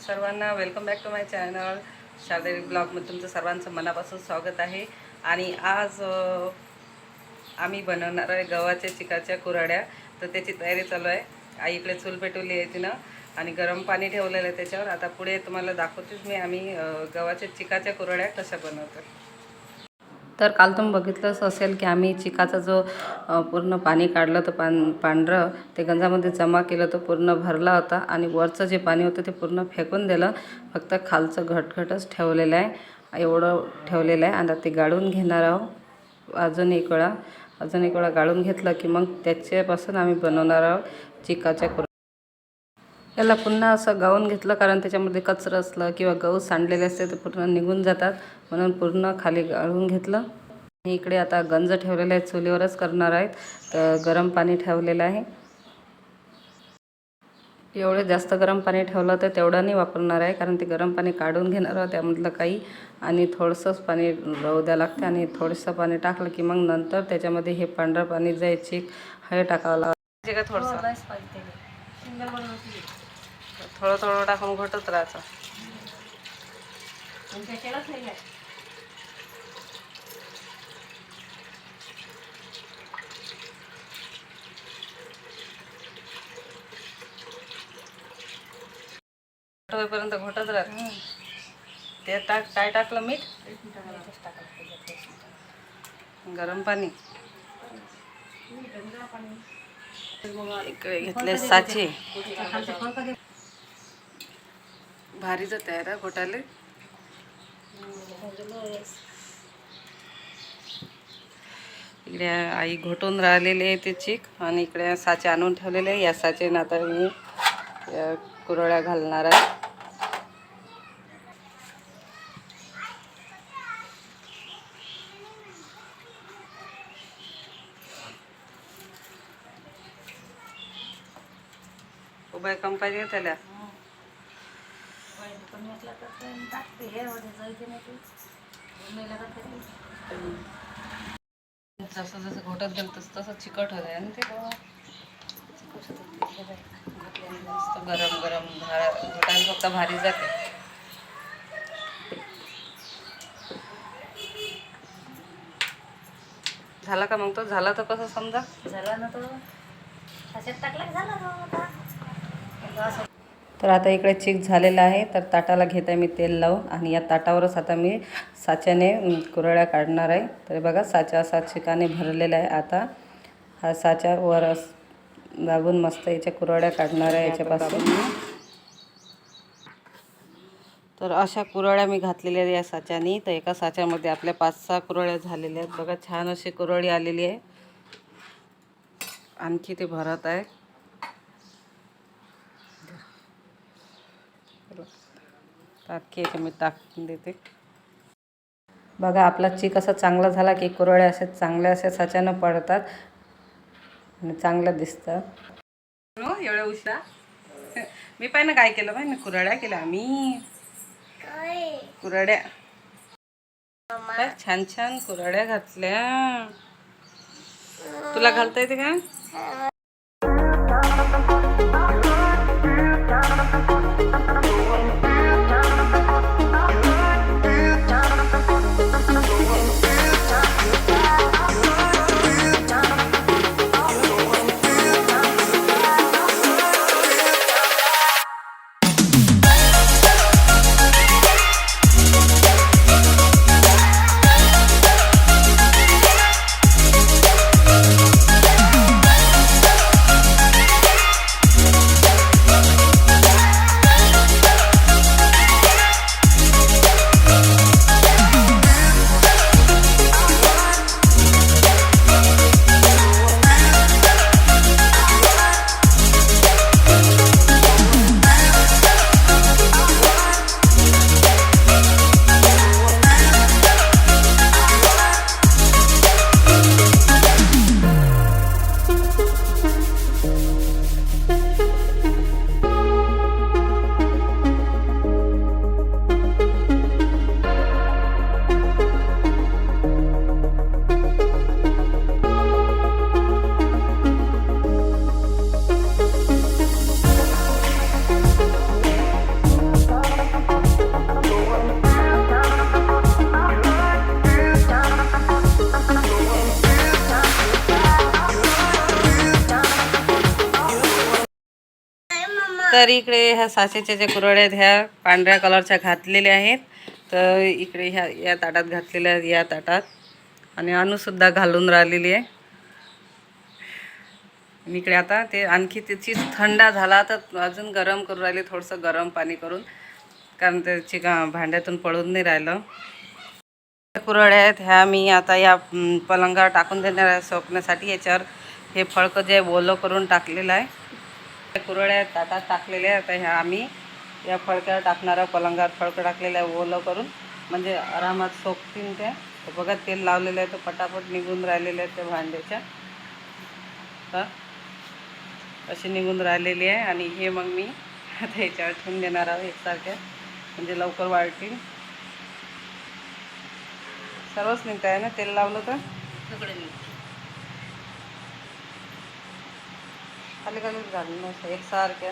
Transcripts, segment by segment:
सर्वांना welcome back to my channel Sharadevi ब्लॉगमध्ये तुमचं सर्वांचं मनापासून स्वागत आहे. आणि आज आम्ही बनवणार आहे गव्हाच्या चिकाच्या कुराड्या. तर त्याची तयारी चालू आहे. आई इकडे चूल पेटवली आहे तिनं. आणि गरम पाणी ठेवलेलं आहे त्याच्यावर. आता पुढे तुम्हाला दाखवतेच मी आम्ही गव्हाच्या चिकाच्या कुराड्या कशा बनवतो तर काल तुम्ही बघितलंच असेल की आम्ही चिकाचा जो पूर्ण पाणी काढलं तर पान पांढरं ते गंजामध्ये जमा केलं तर पूर्ण भरला होता आणि वरचं जे पाणी होतं ते पूर्ण फेकून दिलं. फक्त खालचं घटघटच ठेवलेलं आहे. एवढं ठेवलेलं आहे. आणि आता ते गाळून घेणार आहोत. अजून एक वेळा अजून एक वेळा गाळून घेतलं की मग त्याच्यापासून आम्ही बनवणार आहोत चिकाच्या याला पुन्हा असं गाळून घेतलं कारण त्याच्यामध्ये कचरं असलं किंवा गहू सांडलेले असते ते पूर्ण निघून जातात. म्हणून पूर्ण खाली गाळून घेतलं. आणि इकडे आता गंज ठेवलेले आहे चुलीवरच करणार आहेत. तर गरम पाणी ठेवलेलं आहे. एवढे जास्त गरम पाणी ठेवलं तर तेवढं नाही वापरणार आहे कारण ते गरम पाणी काढून घेणार आहोत त्यामधलं काही. आणि थोडंसंच पाणी राहू द्यावं लागते आणि थोडंसं पाणी टाकलं की मग नंतर त्याच्यामध्ये हे पांढरं पाणी जायची हे टाकावं लागतं. थोडंसं. थोडं थोडं टाकून घटत राहायचं होईपर्यंत घोटत राहत. ते टाक काय टाकलं मीठ? गरम पाणी. इकडे घेतले साचे. भारीच तयार आहे घोटाले. इकडे आई घोटून राहिलेली आहे ते चीक आणि इकडे साचे आणून ठेवलेले आहे. या साचे आता मी या घालणार आहे. उभ्या कम पाहिजे का त्याला जसं जसं घोटत गेलं तसं तसं चिकट होत आहे आणि ते. मस्त गरम गरम भा घोटायला फक्त भारी जाते. झाला का मग तो? झाला तर कसं समजा? झाला ना तो. त्याच्यात टाकला झाला तो तर आता इकडे चीक झालेला आहे. तर ताटाला घेत आहे मी तेल लावून आणि या ताटावरच आता मी साच्याने कुरळ्या काढणार आहे. तर बघा साचा असा चिकाने भरलेला आहे आता. हा साच्यावर वर दाबून मस्त याच्या कुरळ्या काढणार आहे याच्यापासून. तर अशा कुरळ्या मी घातलेल्या आहेत या साच्यानी. तर एका साच्यामध्ये आपल्या पाच सहा कुरळ्या झालेल्या आहेत. बघा छान अशी कुरळी आलेली आहे. आणखी ते भरत आहे. टाकी याच्या मी टाकून देते. बघा आपला चीक असा चांगला झाला की कुरळ्या असे चांगल्या असे साच्यानं पडतात. आणि चांगलं दिसतं. हो एवढ्या उशिरा? मी पाहिजे काय केलं पाहिजे ना कुरड्या केल्या आम्ही. कुरड्या छान छान कुरड्या घातल्या. तुला घालता येते का? तर इकडे ह्या साचेच्या ज्या कुरड्या आहेत ह्या पांढऱ्या कलरच्या घातलेल्या आहेत. तर इकडे ह्या या ताटात घातलेल्या आहेत या ताटात. आणि अनुसुद्धा घालून राहिलेली आहे. इकडे आता ते आणखी त्याची थंडा झाला तर अजून गरम करून राहिले थोडंसं गरम पाणी करून. कारण त्याची गा भांड्यातून पळून नाही राहिलं. कुरड्या आहेत ह्या मी आता या पलंगावर टाकून देणार आहे सोपण्यासाठी याच्यावर हे फळकं जे ओलं करून टाकलेलं आहे. कुरळ्या कुरड्या ताटात टाकलेल्या आहेत. आता ह्या आम्ही या फळक्यावर टाकणार पलंगात पलंगावर फळकं टाकलेलं आहे ओलं करून. म्हणजे आरामात सोपतील त्या. बघा तेल लावलेलं आहे तर पटापट निघून राहिलेले आहेत त्या भांड्याच्या. तर अशी निघून राहिलेली आहे. आणि हे मग मी आता ह्याच्यावर ठेवून देणार आहोत एकसारख्या. म्हणजे लवकर वाढतील सर्वच निघत आहे ना? तेल लावलं तर? सगळं निघतं खाली घालून घालून असं एकसारख्या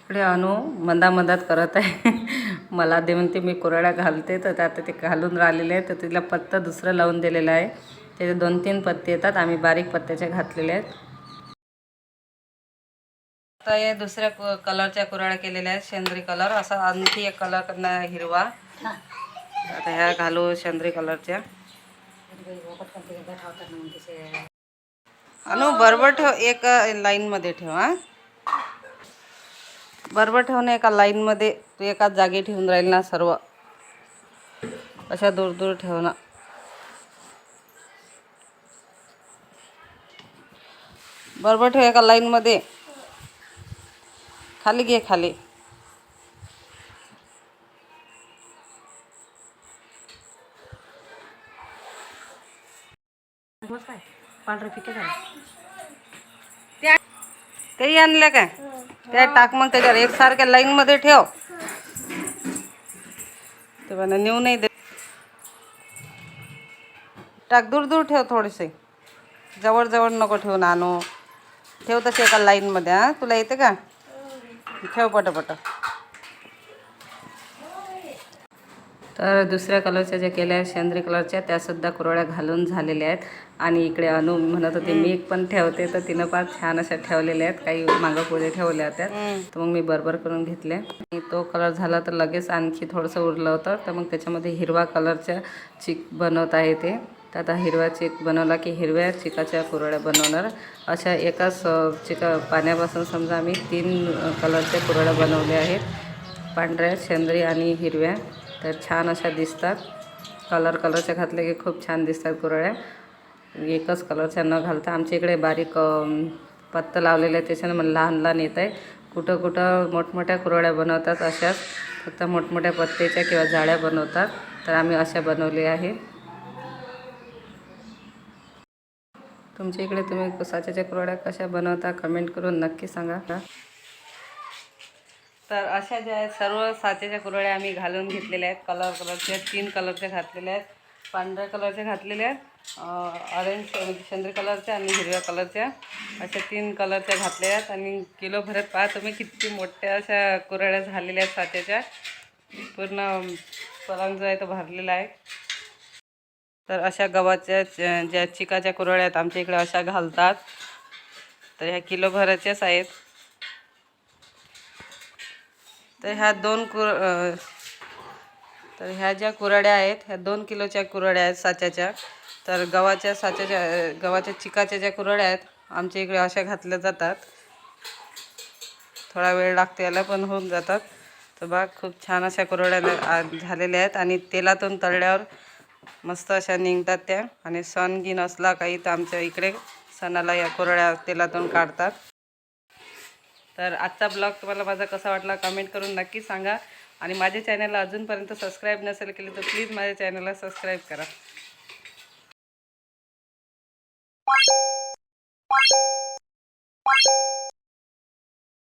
इकडे अनु मंदामंदात करत आहे. मला दे म्हणते मी कुरड्या घालते तर आता ते घालून राहिलेले आहे तर तिला पत्ता दुसरं लावून दिलेलं आहे. त्याचे दोन तीन पत्ते येतात आम्ही बारीक पत्त्याचे घातलेले आहेत. आता या दुसऱ्या कु- कलरच्या कुरड्या केलेल्या आहेत शेंद्री कलर. असा आणखी एक कलर करणार हिरवा. हा. आता ह्या घालू शेंद्री कलरच्या. अनु बरोबर ठेव एक लाईनमध्ये ठेव हा. बरोबर ठेव ना एका लाईनमध्ये तू एकाच जागी ठेवून राहील ना सर्व. अशा दूर दूर ठेव ना बरोबर ठेव एका लाईनमध्ये खाली घे खाली. काय? पांढरं पिके झालं. तेही आणलं काय? त्या टाक मग त्याच्यावर. एकसारख्या लाईनमध्ये ठेव. ते म्हणा नेऊ नाही दे टाक दूर दूर ठेव थोडेसे जवळजवळ नको ठेवून आणू ठेव तशी एका लाईनमध्ये हां. तुला येते का? ठेव पटापट. तर दुसऱ्या कलरच्या ज्या केल्या आहेत शेंद्री कलरच्या त्यासुद्धा कुरवड्या घालून झालेल्या आहेत. आणि इकडे अनु म्हणत होते मी एक पण ठेवते तर तिनं फार छान अशा ठेवलेल्या आहेत. काही मागं पुढे ठेवल्या होत्या. तर मग मी बरोबर करून घेतले आणि तो कलर झाला तर लगेच आणखी थोडंसं उरलं होतं. तर मग त्याच्यामध्ये हिरवा कलरच्या चिक बनवत आहे ते. तर आता हिरवा चिक बनवला की हिरव्या चिकाच्या कुरड्या बनवणार. अशा एकाच चिका पाण्यापासून समजा आम्ही तीन कलरच्या कुरड्या बनवल्या आहेत. पांढऱ्या शेंद्री आणि हिरव्या. तर छान अशा दिसतात. कलर कलरच्या घातल्या की खूप छान दिसतात कुरळ्या एकच कलरच्या न घालता आमच्या इकडे बारीक पत्ता पत्तं आहे त्याच्यानं मला लहान लहान येत आहे. कुठं कुठं मोठमोठ्या कुरड्या बनवतात अशाच. फक्त मोठमोठ्या पत्त्याच्या किंवा जाळ्या बनवतात. तर आम्ही अशा बनवल्या आहे. तुमच्या इकडे तुम्ही साच्याच्या कुरड्या कशा बनवता कमेंट करून नक्की सांगा. तर अशा ज्या आहेत सर्व साचेच्या कुरळ्या आम्ही घालून घेतलेल्या आहेत. कलर कलरच्या तीन कलरच्या घातलेल्या आहेत. पांढऱ्या कलरच्या घातलेल्या आहेत. ऑरेंज म्हणजे चंद्र कलरच्या आणि हिरव्या कलरच्या अशा तीन कलरच्या घातलेल्या आहेत आणि किलो भरत पहा तुम्ही किती मोठ्या अशा कुरळ्या झालेल्या आहेत साच्याच्या पूर्ण पलंग जो आहे तो भरलेला आहे. तर अशा गव्हाच्या ज्या चिकाच्या कुरळ्या आहेत आमच्या इकडे अशा घालतात. तर ह्या किलो भराच्याच आहेत. तर ह्या दोन कुर तर ह्या ज्या कुरड्या आहेत ह्या दोन किलोच्या कुरड्या आहेत साच्याच्या. तर गव्हाच्या साच्याच्या गव्हाच्या चिकाच्या ज्या कुरड्या आहेत आमच्या इकडे अशा घातल्या जातात. थोडा वेळ लागतो याला पण होऊन जातात. तर बघ खूप छान अशा कुरड्या झालेल्या आहेत आणि तेलातून तळल्यावर मस्त अशा निघतात त्या. आणि सण गिन असला काही तर आमच्या इकडे सणाला या कुरड्या तेलातून काढतात. तर आजचा ब्लॉग तुम्हाला माझा कसा वाटला कमेंट करून नक्की सांगा. आणि माझ्या चॅनलला अजूनपर्यंत सबस्क्राईब नसेल केली तर प्लीज माझ्या चॅनलला सबस्क्राईब करा.